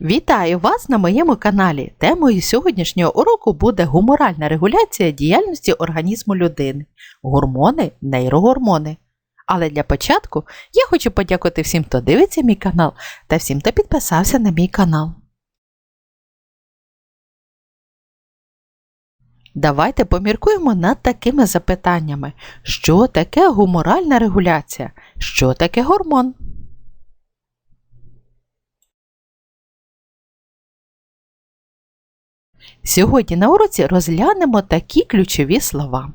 Вітаю вас на моєму каналі. Темою сьогоднішнього уроку буде гуморальна регуляція діяльності організму людини, гормони, нейрогормони. Але для початку я хочу подякувати всім, хто дивиться мій канал та всім, хто підписався на мій канал. Давайте поміркуємо над такими запитаннями: що таке гуморальна регуляція? Що таке гормон? Сьогодні на уроці розглянемо такі ключові слова.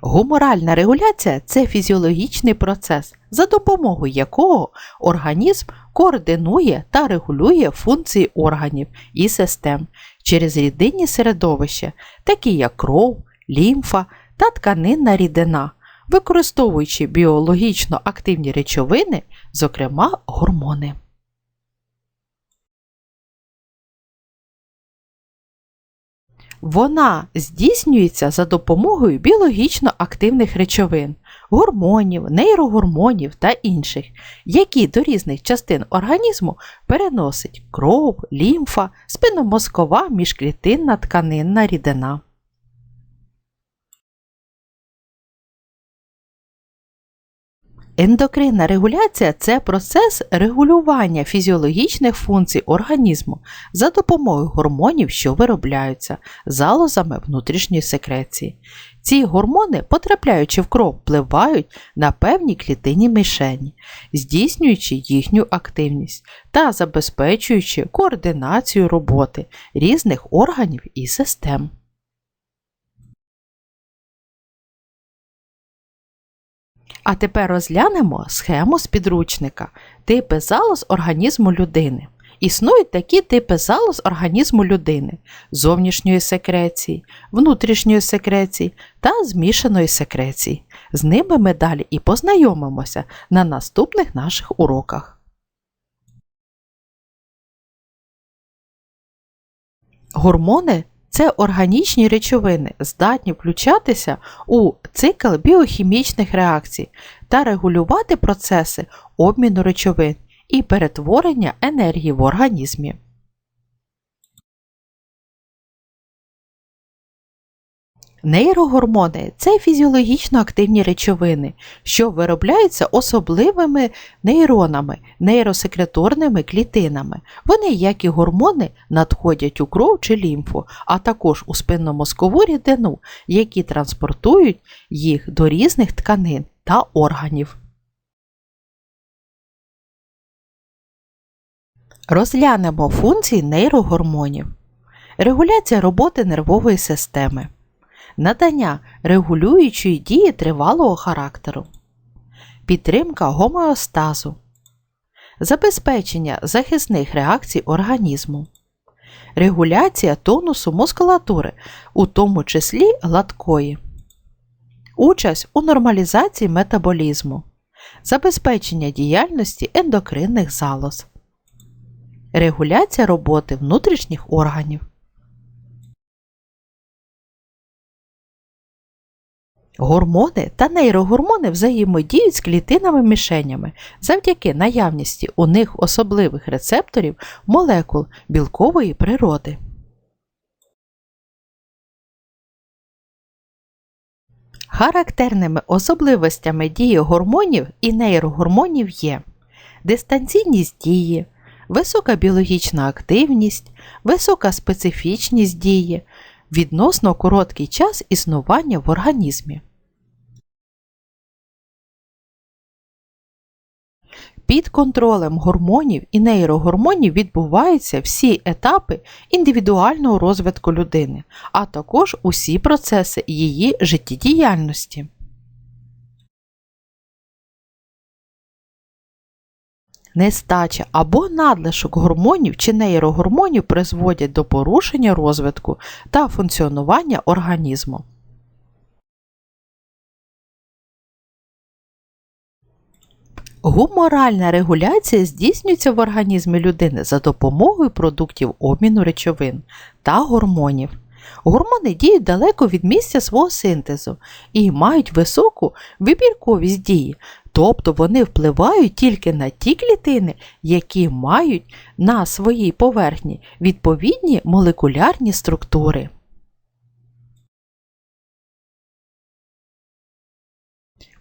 Гуморальна регуляція це фізіологічний процес, за допомогою якого організм координує та регулює функції органів і систем через рідинні середовища, такі як кров, лімфа та тканинна рідина, використовуючи біологічно активні речовини, зокрема гормони. Вона здійснюється за допомогою біологічно активних речовин, гормонів, нейрогормонів та інших, які до різних частин організму переносить кров, лімфа, спинномозкова міжклітинна тканинна рідина. Ендокринна регуляція це процес регулювання фізіологічних функцій організму за допомогою гормонів, що виробляються залозами внутрішньої секреції. Ці гормони, потрапляючи в кров, впливають на певні клітинні мішені, здійснюючи їхню активність та забезпечуючи координацію роботи різних органів і систем. А тепер розглянемо схему з підручника типи залоз організму людини. Існують такі типи залоз організму людини зовнішньої секреції, внутрішньої секреції та змішаної секреції. З ними ми далі і познайомимося на наступних наших уроках. Гормони це органічні речовини, здатні включатися у цикл біохімічних реакцій та регулювати процеси обміну речовин і перетворення енергії в організмі. Нейрогормони це фізіологічно активні речовини, що виробляються особливими нейронами, нейросекреторними клітинами. Вони, як і гормони, надходять у кров чи лімфу, а також у спинномозкову рідину, які транспортують їх до різних тканин та органів. Розглянемо функції нейрогормонів. Регуляція роботи нервової системи надання регулюючої дії тривалого характеру, підтримка гомеостазу, забезпечення захисних реакцій організму, регуляція тонусу мускулатури, у тому числі гладкої, участь у нормалізації метаболізму, забезпечення діяльності ендокринних залоз, регуляція роботи внутрішніх органів. Гормони та нейрогормони взаємодіють з клітинами мішенями завдяки наявності у них особливих рецепторів молекул білкової природи. Характерними особливостями дії гормонів і нейрогормонів є дистанційність дії, висока біологічна активність, висока специфічність дії, відносно короткий час існування в організмі. Під контролем гормонів і нейрогормонів відбуваються всі етапи індивідуального розвитку людини, а також усі процеси її життєдіяльності. Нестача або надлишок гормонів чи нейрогормонів призводять до порушення розвитку та функціонування організму. Гуморальна регуляція здійснюється в організмі людини за допомогою продуктів обміну речовин та гормонів. Гормони діють далеко від місця свого синтезу і мають високу вибірковість дії, Тобто вони впливають тільки на ті клітини, які мають на своїй поверхні відповідні молекулярні структури.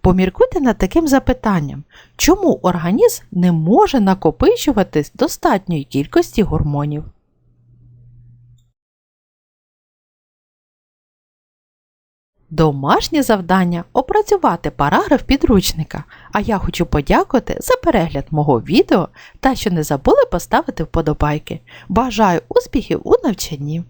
Поміркуйте над таким запитанням, чому організм не може накопичувати достатньої кількості гормонів? Домашнє завдання опрацювати параграф підручника. А я хочу подякувати за перегляд мого відео та що не забули поставити вподобайки. Бажаю успіхів у навчанні!